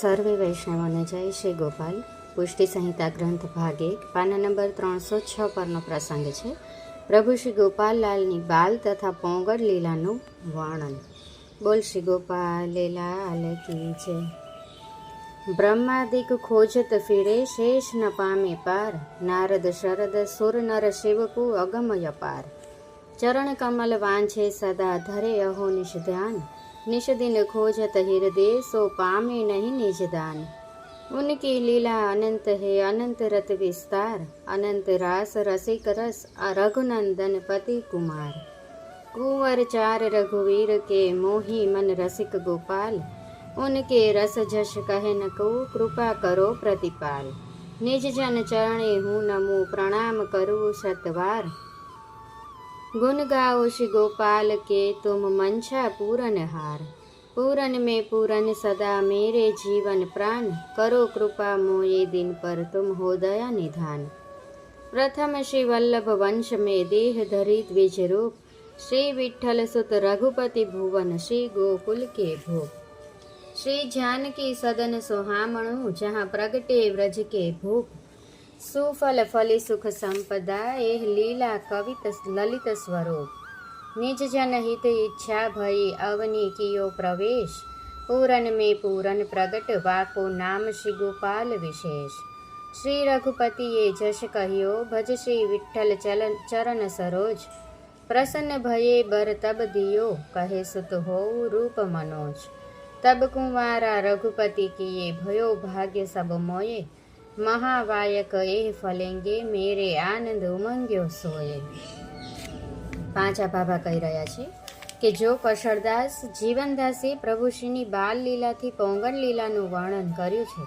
સર્વે વૈષ્ણવોને જય શ્રી ગોપાલ. પુષ્ટિ સંહિતા ગ્રંથ ભાગે પાના નંબર ત્રણસો છ પરનો પ્રસંગ છે. પ્રભુ શ્રી ગોપાલલાલની બાલ તથા પોંગડ લીલાનું વર્ણન. બોલ શ્રી ગોપાલ, લાલ કી છે બ્રહ્માદિક ખોજત ફીરે, શેષ ન પામે પાર. નારદ શરદ સુર નર શિવકુ અગમય પાર. ચરણ કમલ વાંછે સદા ધરે અહોનિષ ધ્યાન. निश दिन खोजत हृदय सो पामे नहीं निज दान उनकी लीला अनंत है अनंत रत विस्तार अनंत रास रसिक रस रघुनंदन पति कुमार कुंवर चार रघुवीर के मोही मन रसिक गोपाल उनके रस जश कहे न को कृपा करो प्रतिपाल निज जन चरणे हूँ नमो प्रणाम करूँ सतवार ગુણ ગાઓ શ્રી ગોપાલ કે તુમ મંશા પૂરન હાર. પૂરન મેં પૂરન સદા મેરે જીવન પ્રાણ. કરો કૃપા મોએ દિન પર તુમ હો દયા નિધાન. પ્રથમ શ્રી વલ્લભ વંશ મેં દેહ ધરી દ્વિજ રૂપ. શ્રી વિઠ્ઠલ સુત રઘુપતિ ભુવન, શ્રી ગોકુલ કે ભૂપ શ્રી જાનકી સદન સોહામણું, જહાં પ્રગટે વ્રજ કે ભૂપ સુફલ ફલી સુખ સંપદા એ લીલા કવિત લલિત સ્વરૂપ. નિજ જન હિત ઈચ્છા ભઈ અવની કિયો પ્રવેશ. પૂરન મે પૂરન પ્રગટ વાકો નામ શ્રી ગોપાલ વિશેષ. શ્રી રઘુપતિએ જશ કહ્યો, ભજ શ્રી વિઠ્ઠલ ચલન ચરણ સરોજ. પ્રસન્ન ભયે બર તબ દિયો, કહે સુત હોઉ રૂપ મનોજ. તબ કુંવારા રઘુપતિ કીએ ભયો ભાગ્ય સબ મોયે. મહાવાયક એ ફલેંગે મેરે આનંદ ઉમંગ્યો સોએ પાંચા બાબા કહી રહ્યા છે કે જો કશળદાસ જીવનદાસે પ્રભુશ્રીની બાલ લીલાથી પોંગલ લીલાનું વર્ણન કર્યું છે,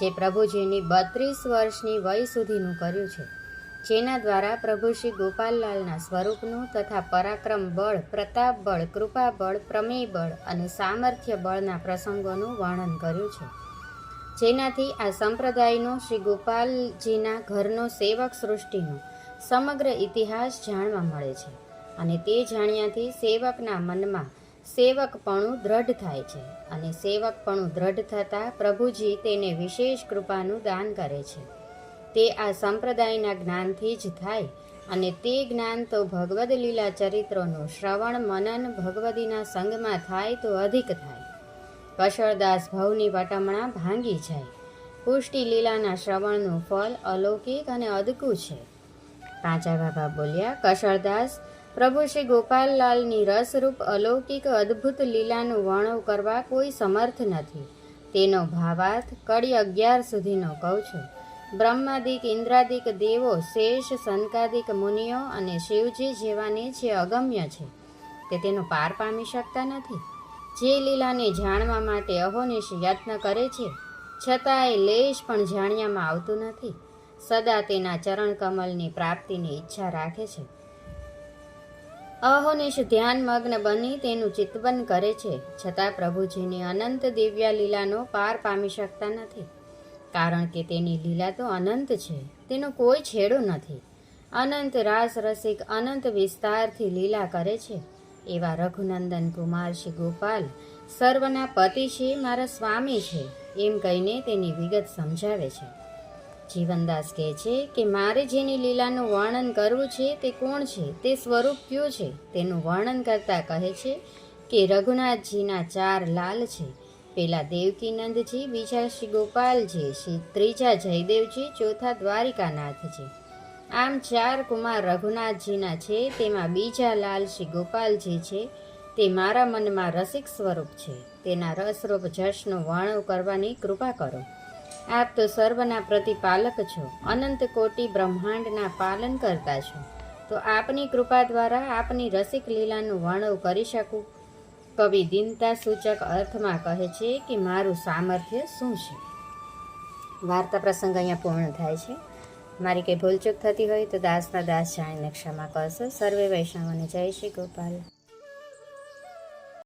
જે પ્રભુજીની બત્રીસ વર્ષની વય સુધીનું કર્યું છે, જેના દ્વારા પ્રભુ શ્રી ગોપાલલાલના સ્વરૂપનું તથા પરાક્રમ બળ, પ્રતાપ બળ, કૃપા બળ, પ્રમેય બળ અને સામર્થ્ય બળના પ્રસંગોનું વર્ણન કર્યું છે. જેનાથી આ સંપ્રદાયનો શ્રી ગોપાલજીના ઘરનો સેવક સૃષ્ટિનો સમગ્ર ઇતિહાસ જાણવા મળે છે અને તે જાણ્યાથી સેવકના મનમાં સેવકપણું દ્રઢ થાય છે અને સેવકપણું દ્રઢ થતાં પ્રભુજી તેને વિશેષ કૃપાનું દાન કરે છે. તે આ સંપ્રદાયના જ્ઞાનથી જ થાય અને તે જ્ઞાન તો ભગવદ લીલા ચરિત્રોનું શ્રવણ, મનન ભગવદીના સંગમાં થાય તો અધિક થાય. કશળદાસ ભવની વટમણા ભાંગી જાય. પુષ્ટિ લીલાના શ્રવણનું ફળ અલૌકિક અને અદકું છે. પાંચા બાબા બોલ્યા, કશળદાસ, પ્રભુ શ્રી ગોપાલલાલની રસરૂપ અલૌકિક અદ્ભુત લીલાનું વર્ણવ કરવા કોઈ સમર્થ નથી. તેનો ભાવાર્થ કડી અગિયાર સુધીનો કહું છું. બ્રહ્માદિક, ઇન્દ્રાદિક, દેવો, શેષ સંકાદિક મુનિઓ અને શિવજી જેવાને જે અગમ્ય છે, તે તેનો પાર પામી શકતા નથી. જે લીલાને જાણવા માટે અહોનિશ યત્ન કરે છે, છતાંય લેશ પણ જાણ્યામાં આવતું નથી. સદા તેના ચરણ કમલની પ્રાપ્તિની ઈચ્છા રાખે છે. અહોનિશ ધ્યાનમગ્ન બની તેનું ચિત્તબન કરે છે, છતાં પ્રભુજીની અનંત દિવ્ય લીલાનો પાર પામી શકતા નથી. કારણ કે તેની લીલા તો અનંત છે, તેનો કોઈ છેડો નથી. અનંત રાસ રસિક અનંત વિસ્તારથી લીલા કરે છે. એવા રઘુનંદન કુમાર શ્રી ગોપાલ, સર્વના પતિ છે મારા સ્વામી છે, એમ કહીને તેની વિગત સમજાવે છે. જીવનદાસ કહે છે કે મારે જેની લીલાનું વર્ણન કરવું છે તે કોણ છે? તે સ્વરૂપ કયું છે? તેનું વર્ણન કરતા કહે છે કે રઘુનાથજીના ચાર લાલ છે. પેલા દેવકીનંદજી, બીજા શ્રી ગોપાલજી, શ્રી ત્રીજા જયદેવજી, ચોથા દ્વારિકાનાથજી આમ ચાર કુમાર રઘુનાથજીના છે, તેમાં બીજા લાલ શ્રી ગોપાલજી છે, તે મારા મનમાં રસિક સ્વરૂપ છે. તેના રસરૂપ જશનું વર્ણવ કરવાની કૃપા કરો. આપ તો સર્વના પ્રતિપાલક છો, અનંત કોટી બ્રહ્માંડના પાલન કરતા છો. તો આપની કૃપા દ્વારા આપની રસિક લીલાનું વર્ણવ કરી શકું? કવિ દિનતા સૂચક અર્થમાં કહે છે કે મારું સામર્થ્ય શું છે? વાર્તા પ્રસંગ અહીંયા પૂર્ણ થાય છે. મારી કંઈ ભૂલચૂક થતી હોય તો દાસના દાસ જાણીને ક્ષમા કરશો. સર્વે વૈષ્ણવને જય શ્રી ગોપાલ.